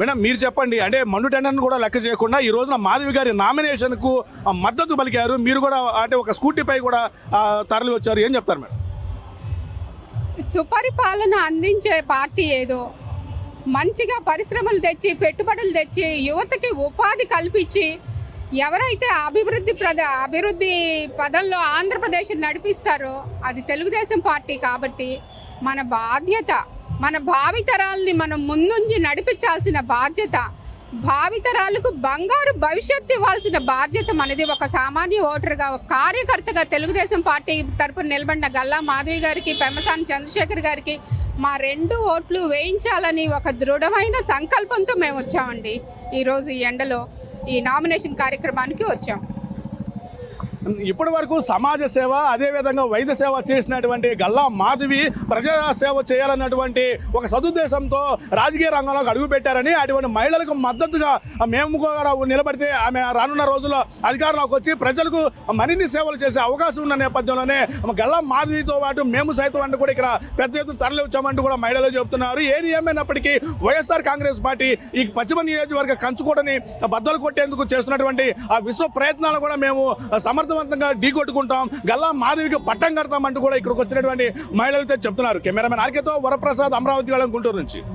Madam మీరు చెప్పండి. అంటే మండు టెండర్ కూడా లెక్క చేయకుండా ఈ రోజున మాధవి గారి నామినేషన్కు మద్దతు పలికారు. మీరు కూడా అంటే ఒక స్కూటీపై కూడా తరలి వచ్చారు. ఏం చెప్తారు మేడం? సుపరిపాలన అందించే పార్టీ ఏదో. మంచిగా పరిశ్రమలు తెచ్చి పెట్టుబడులు తెచ్చి యువతకి ఉపాధి కల్పించి ఎవరైతే అభివృద్ధి ప్రద అభివృద్ధి పదంలో ఆంధ్రప్రదేశ్ నడిపిస్తారో అది తెలుగుదేశం పార్టీ కాబట్టి మన బాధ్యత మన భావితరాల్ని మనం ముందుంచి నడిపించాల్సిన బాధ్యత భావితరాలకు బంగారు భవిష్యత్తు ఇవ్వాల్సిన బాధ్యత మనది. ఒక సామాన్య ఓటరుగా ఒక కార్యకర్తగా తెలుగుదేశం పార్టీ తరపున నిలబడిన గల్లా మాధవి గారికి పెమ్మసాని చంద్రశేఖర్ గారికి మా రెండు ఓట్లు వేయించాలని ఒక దృఢమైన సంకల్పంతో మేము వచ్చామండి. ఈరోజు ఈ ఎండలో ఈ నామినేషన్ కార్యక్రమానికి వచ్చాం. ఇప్పటి వరకు సమాజ సేవ అదేవిధంగా వైద్య సేవ చేసినటువంటి గల్లా మాధవి ప్రజా సేవ చేయాలన్నటువంటి ఒక సదుద్దేశంతో రాజకీయ రంగంలోకి అడుగుపెట్టారని అటువంటి మహిళలకు మద్దతుగా మేము కూడా నిలబడితే ఆమె రానున్న రోజుల్లో అధికారంలోకి వచ్చి ప్రజలకు మరిన్ని సేవలు చేసే అవకాశం ఉన్న నేపథ్యంలోనే గల్లా మాధవితో పాటు మేము సైతం అంటూ కూడా ఇక్కడ పెద్ద ఎత్తున తరలివచ్చామంటూ కూడా మహిళలు చెబుతున్నారు. ఏది ఏమైనప్పటికీ వైఎస్ఆర్ కాంగ్రెస్ పార్టీ ఈ పశ్చిమ నియోజకవర్గ కంచుకోటని బద్దలు కొట్టేందుకు చేస్తున్నటువంటి ఆ విశ్వ ప్రయత్నాలు కూడా మేము సమర్థవంతంగా ఢీకొట్టుకుంటాం గల్లా మాధవికి పట్టం కడతామంటూ కూడా ఇక్కడికి వచ్చినటువంటి మహిళలతో చెప్తున్నారు. కెమెరామెన్ ఆర్కేతో వరప్రసాద్ అమరావతి గాలం గుంటూరు నుంచి.